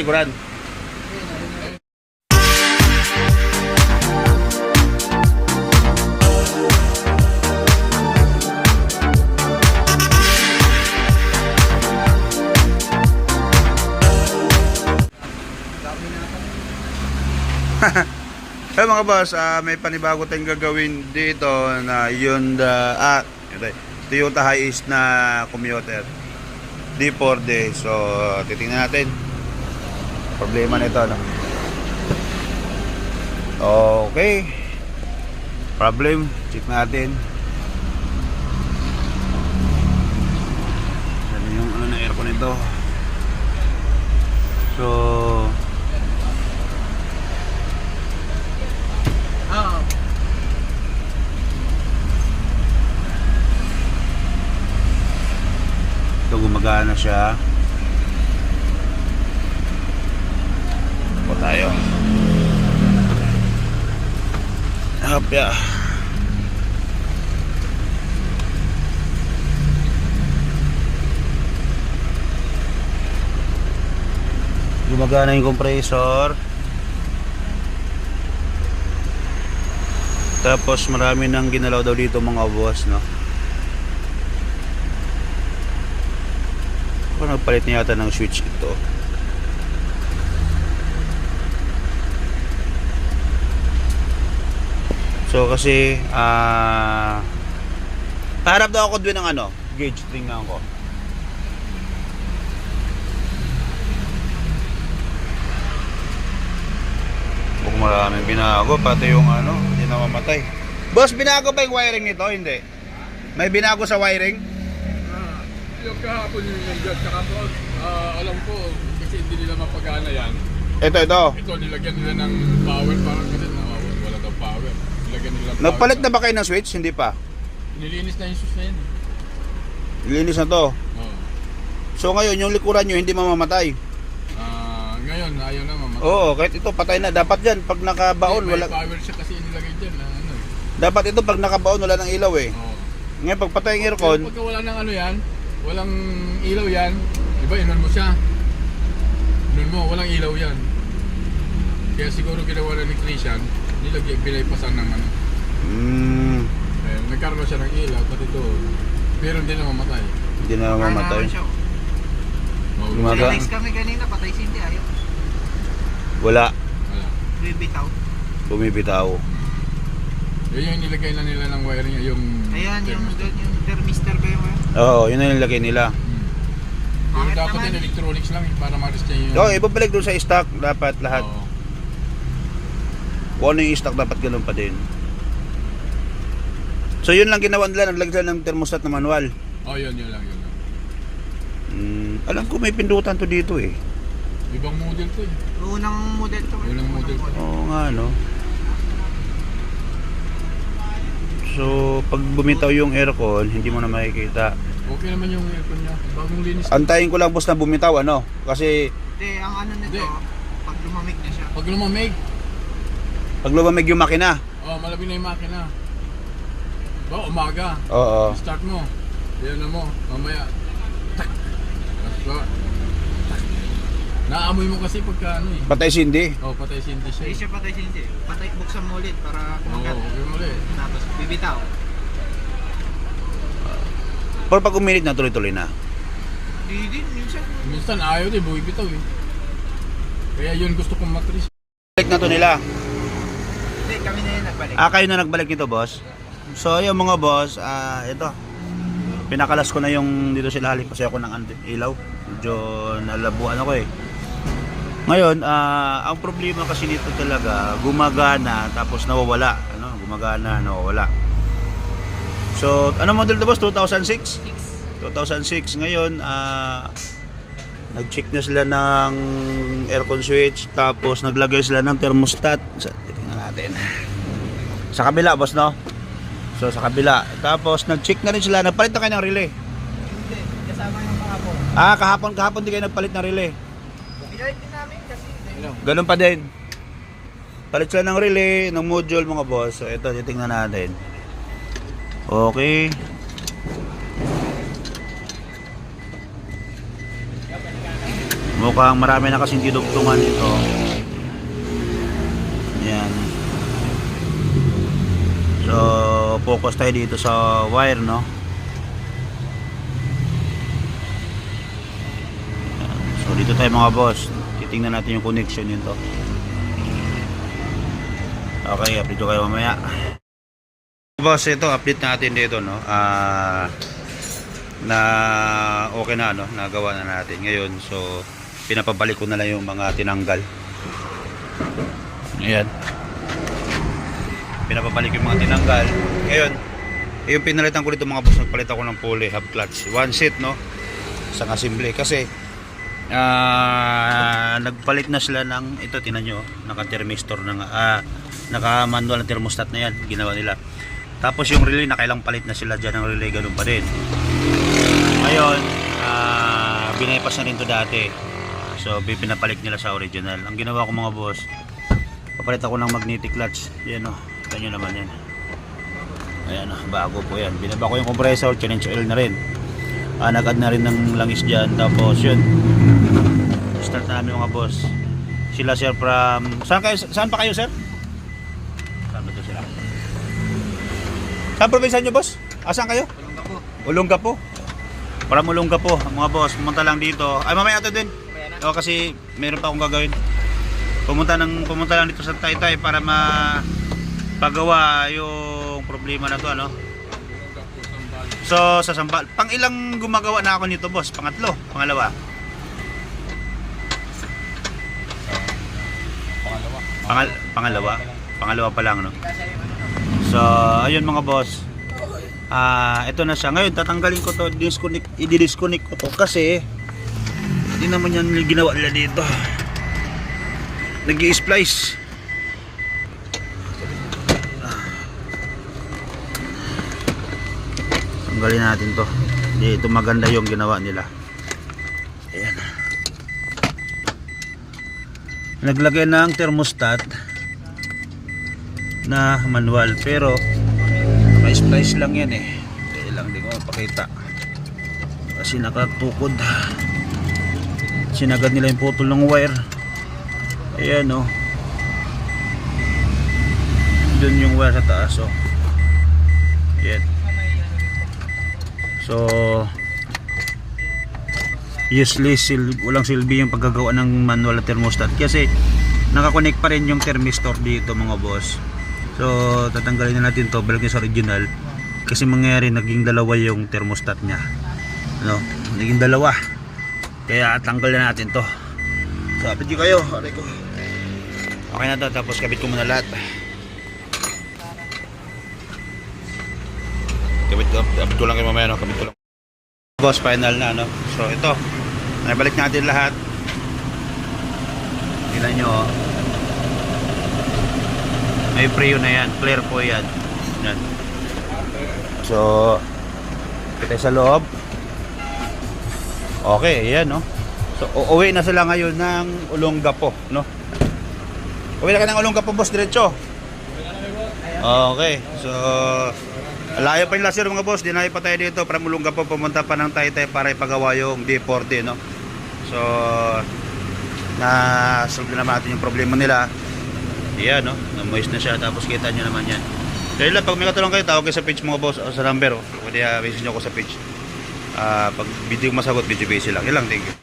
likuran. Hey mga boss, ah, may panibago tayong gagawin dito na yun the ito, Toyota Hiace na commuter. D4D. So, titingnan natin. Problema nito, no? Okay. Problem. Check natin. Ano yung ano na aircon nito? So, ito gumagana siya. Po tayo. Hapya. Gumagana yung compressor. Tapos marami nang ginalaw daw dito mga boss, no? Ako nagpalit na yata ng switch ito. So kasi ah Paharap daw ako doon ng ano, gauge tingnan ko. Kung maraming binago, pati yung ano, hindi na mamatay. Boss, binago pa yung wiring nito? Hindi. May binago sa wiring? Ah, yung kahapon yung nandiyan, tsaka po, ah, alam ko, kasi hindi nila mapagana yan. Ito, ito. Ito, nilagyan nila ng power, parang kasi nawawala, wala daw power. Nilagyan nila ng power. Nagpalit na ba kayo ng switch? Hindi pa. Nilinis na yung sus na yun. eh. Linis na to. Oo. So ngayon, yung likuran nyo hindi mamamatay. Ah, ngayon, ayaw na mamatay. Oo, kahit ito patay na. Dapat yan, pag nakabaon, May wala... power siya kasi inilagay dyan na ano eh. Dapat ito, pag nakabaon, wala ng ilaw eh. Oo. Ngayon, pag patay ang Pero aircon, pagka wala ng ano yan, walang ilaw yan, di ba inon mo siya? Inon mo, walang ilaw yan. Kaya siguro ginawa na ni Christian, nilagyan, pinaypasan ng ano. mm, Eh, nagkaroon siya ng ilaw, pati doon. Pero hindi na mamatay. hindi na mamamatay. Gumaga- Relax kami kanina, patay si hindi ayaw. Wala. Wala. Bibitaw. Bumibitaw. Yun yung nilagay na nila ng wiring, yung... Ayan, yung, doon, yung thermistor ba yung Oo, yun na nilagay nila. Hmm. Pero dapat naman? yung electronics lang eh, para ma-rest niya yung... Oo, ibabalik doon sa stock. Dapat lahat. Oo. Kung ano yung stock, dapat ganun pa din. So yun lang ginawa nila, naglagay sila ng thermostat na manual. Oh, yun, yun lang, yun lang. Mm, alam ko may pindutan to dito eh. Ibang model to eh. Unang model to. Unang model to. Oo nga no. So, pag bumitaw yung aircon, hindi mo na makikita. Okay naman yung aircon niya. Bagong linis. Antayin ko lang boss na bumitaw ano. Kasi Hindi, ang ano nito, Hindi. pag lumamig na siya. Pag lumamig, pag lumamig yung makina. oh, malamig na yung makina. Ba, umaga. Oo. Start mo. Yan na mo. Mamaya. Tak. Tapos. Naamoy mo kasi pagka ano eh. Patay sindi. Oh, patay si hindi siya. Hindi eh. siya patay si hindi. Patay, buksan mo ulit para Oo, kumagat. okay mo ulit. Tapos bibitaw. Pero pag uminit na, tuloy-tuloy na. Hindi din, minsan. Minsan ayaw din, buhay bitaw eh. Kaya yun gusto kong matris. Balik na to nila. Hindi, kami na yun nagbalik. Ah, kayo na nagbalik nito, boss. So, yung mga boss, ah, ito. Pinakalas ko na yung dito sila halik kasi ako ng anti- ilaw. Medyo nalabuan ako eh. Ngayon, ah, ang problema kasi nito talaga, gumagana tapos nawawala. Ano? Gumagana, nawawala. So, ano model to boss? 2006? 2006. Ngayon, ah, nag-check na sila ng aircon switch tapos naglagay sila ng thermostat. Natin. Sa kabila, boss, no? So, sa kabila. Tapos, nag-check na rin sila. Nagpalit na kayo ng relay. Hindi, kasama yung po. Ah, kahapon, kahapon di kayo nagpalit ng relay. Pinalit din namin kasi. Ganun pa din. Palit sila ng relay, ng module, mga boss. So, ito, titingnan natin. Okay. Mukhang marami na kasing didugtungan ito. Yan. So, focus tayo dito sa wire, no? So, dito tayo mga boss. Titingnan natin yung connection nito. Okay, update kayo mamaya. Boss, ito update natin dito, no? Ah na okay na no, nagawa na natin ngayon. So pinapabalik ko na lang yung mga tinanggal. Ayan. Pinapabalik yung mga tinanggal. Ngayon, yung pinalitan ko dito mga boss, nagpalit ako ng pulley hub clutch. One set, no? Isang assembly. Kasi, ah nagpalit na sila ng, ito, tinan nyo, naka-thermistor na nga, ah, naka-manual na thermostat na yan, ginawa nila. Tapos yung relay, nakailang palit na sila dyan ng relay, ganun pa din. Ngayon, ah binaypas na rin to dati. So, pinapalit nila sa original. Ang ginawa ko mga boss, papalit ako ng magnetic clutch. Yan o, kita nyo naman yan. Ayan o, bago po yan. Binaba ko yung compressor, change oil na rin. Ah, nag-add na rin ng langis dyan. Tapos yun, start namin mga boss. Sila sir from... Saan, kayo, saan pa kayo sir? Saan ba to sila? Saan probinsya nyo boss? Ah, saan kayo? Ulongga po. Para mulungga po, mga boss, pumunta lang dito. Ay, mamaya ito din. O, kasi meron pa akong gagawin. Pumunta, ng, pumunta lang dito sa Taytay para ma pagawa yung problema na to, ano? So, sa Sambal. Pang ilang gumagawa na ako nito, boss? Pangatlo? Pangalawa? Pangal pangalawa? Pangalawa pa lang, no? So, ayun mga boss. Ah, ito na siya. Ngayon tatanggalin ko to, disconnect, i-disconnect ko to kasi hindi naman yan yung ginawa nila dito. Nag-i-splice. Tanggalin natin to. Hindi ito maganda yung ginawa nila. Ayan. Naglagay ng thermostat na manual pero naka-splice lang yan eh kaya lang di ko mapakita kasi nakatukod sinagad nila yung putol ng wire ayan o oh. dun yung wire sa taas oh. ayan so useless sil walang silbi yung paggagawa ng manual thermostat. Kasi nakakonect pa rin yung thermistor dito mga boss. So tatanggalin na natin to balik sa original. Kasi mangyayari naging dalawa yung thermostat nya no naging dalawa. Kaya tanggal na natin to. So apit kayo. Aray ko. Okay na to tapos kabit ko muna lahat kabit ko lang kayo mamaya no? Kabit ko lang. Boss final na no? So ito. Naibalik natin lahat. Tingnan nyo oh. may preo na yan. Clear po yan. Yan. So kita sa loob. Okay yan no? So uuwi na sila ngayon ng Olongapo no? Uwi na ka ng Olongapo boss diretso. Okay so Layo pa yung laser mga boss, dinayo pa tayo dito para mulungga po pumunta pa ng Taytay para ipagawa yung D40 no. So na solve na natin yung problema nila. Yan no, na-moist na siya tapos kita nyo naman yan. Kaya lang pag may katulong kayo tawag kayo sa page mga boss o sa number oh. Pwede uh, message nyo ako sa page. Ah, pag video masagot, video busy lang. Yan lang, thank you.